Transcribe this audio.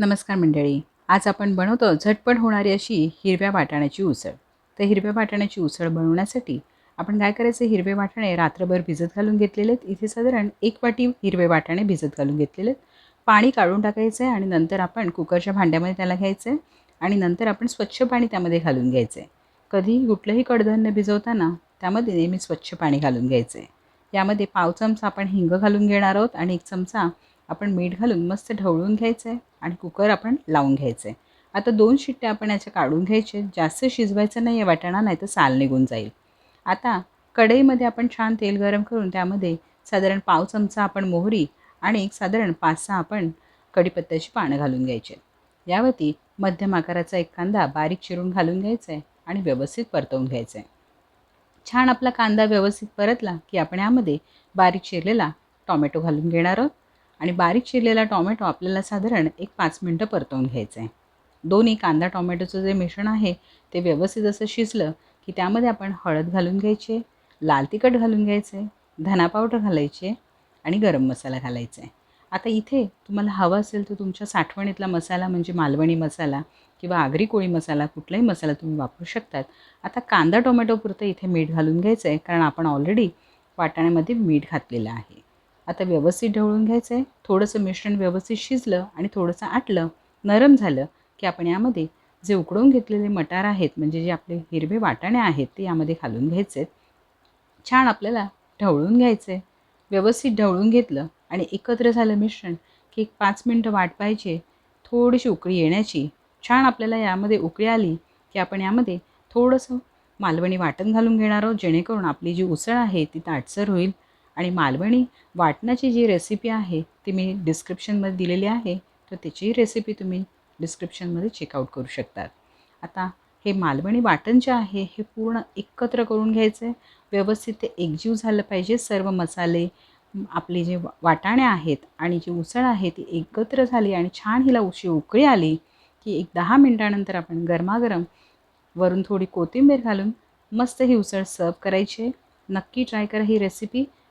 नमस्कार मंडळी आज आपण बनवतो झटपट होणारी अशी हिरव्या वाटाण्याची उसळ. तर हिरव्या वाटाण्याची उसळ बनवण्यासाठी आपण काय करायचं? हिरवे वाटाणे रात्रभर भिजत घालून घेतलेले आहेत. इथे साधारण एक वाटी हिरवे वाटाणे भिजत घालून घेतलेले आहेत. पाणी काढून टाकायचं आहे आणि नंतर आपण कुकरच्या भांड्यामध्ये त्याला घ्यायचं आहे आणि नंतर आपण स्वच्छ पाणी त्यामध्ये घालून घ्यायचं आहे कधीही कुठलंही कडधान्य भिजवताना त्यामध्ये नेहमी स्वच्छ पाणी घालून घ्यायचं आहे यामध्ये पाव चमचा आपण हिंग घालून घेणार आहोत आणि एक चमचा आपण मीठ घालून मस्त ढवळून घ्यायचं आहे आणि कुकर आपण लावून घ्यायचं आहे आता दोन शिट्ट्या आपण याच्या काढून घ्यायचे. जास्त शिजवायचं नाही आहे वाटाणा नाही तर साल निघून जाईल. आता कढईमध्ये आपण छान तेल गरम करून त्यामध्ये साधारण पाव चमचा आपण मोहरी आणि एक साधारण पाच सहा आपण कढीपत्त्याची पानं घालून घ्यायचे. यावरती मध्यम आकाराचा एक कांदा बारीक चिरून घालून घ्यायचा आहे आणि व्यवस्थित परतवून घ्यायचा आहे छान आपला कांदा व्यवस्थित परतला की आपण यामध्ये बारीक चिरलेला टॉमॅटो घालून घेणार आहोत. आणि बारीक चिरलेला टॉमॅटो आपल्याला साधारण एक पाच मिनटं परतवून घ्यायचं आहे दोन्ही कांदा टॉमॅटोचं जे मिश्रण आहे ते व्यवस्थित असं शिजलं की त्यामध्ये आपण हळद घालून घ्यायचे लाल तिखट घालून घ्यायचे धना पावडर घालायचे आणि गरम मसाला घालायचा आहे आता इथे तुम्हाला हवा असेल तर तुमच्या साठवणीतला मसाला म्हणजे मालवणी मसाला किंवा आगरी कोळी मसाला कुठलाही मसाला तुम्ही वापरू शकतात. आता कांदा टोमॅटो पुरतं इथे मीठ घालून घ्यायचं आहे कारण आपण ऑलरेडी वाटाण्यामध्ये मीठ घातलेलं आहे. आता व्यवस्थित ढवळून घ्यायचं आहे थोडंसं मिश्रण व्यवस्थित शिजलं आणि थोडंसं आटलं नरम झालं की आपण यामध्ये जे उकडून घेतलेले मटार आहेत म्हणजे जे आपले हिरवे वाटाणे आहेत ते यामध्ये घालून घ्यायचे छान आपल्याला ढवळून घ्यायचं आहे व्यवस्थित ढवळून घेतलं आणि एकत्र झालं मिश्रण की एक पाच मिनटं वाट पाहिजे. थोडीशी उकळी येण्याची. छान आपल्याला यामध्ये उकळी आली की आपण यामध्ये थोडंसं मालवणी वाटण घालून घेणार आहोत जेणेकरून आपली जी उसळ आहे ती ताटसर होईल. आणि मालवणी वाटणाची जी रेसिपी आहे ती मी डिस्क्रिप्शनमध्ये दिलेली आहे तर त्याचीही रेसिपी तुम्ही डिस्क्रिप्शनमध्ये चेकआउट करू शकतात. आता हे मालवणी वाटण जे आहे हे पूर्ण एकत्र करून घ्यायचं आहे व्यवस्थित ते एकजीव झालं पाहिजे. सर्व मसाले आपले जे वाटाणे आहेत आणि जी उसळ आहे ती एकत्र झाली आणि छान हिला उशी उकळी आली की एक दहा मिनटानंतर आपण गरमागरम वरून थोडी कोथिंबीर घालून मस्त ही उसळ सर्व करायची नक्की ट्राय करा ही रेसिपी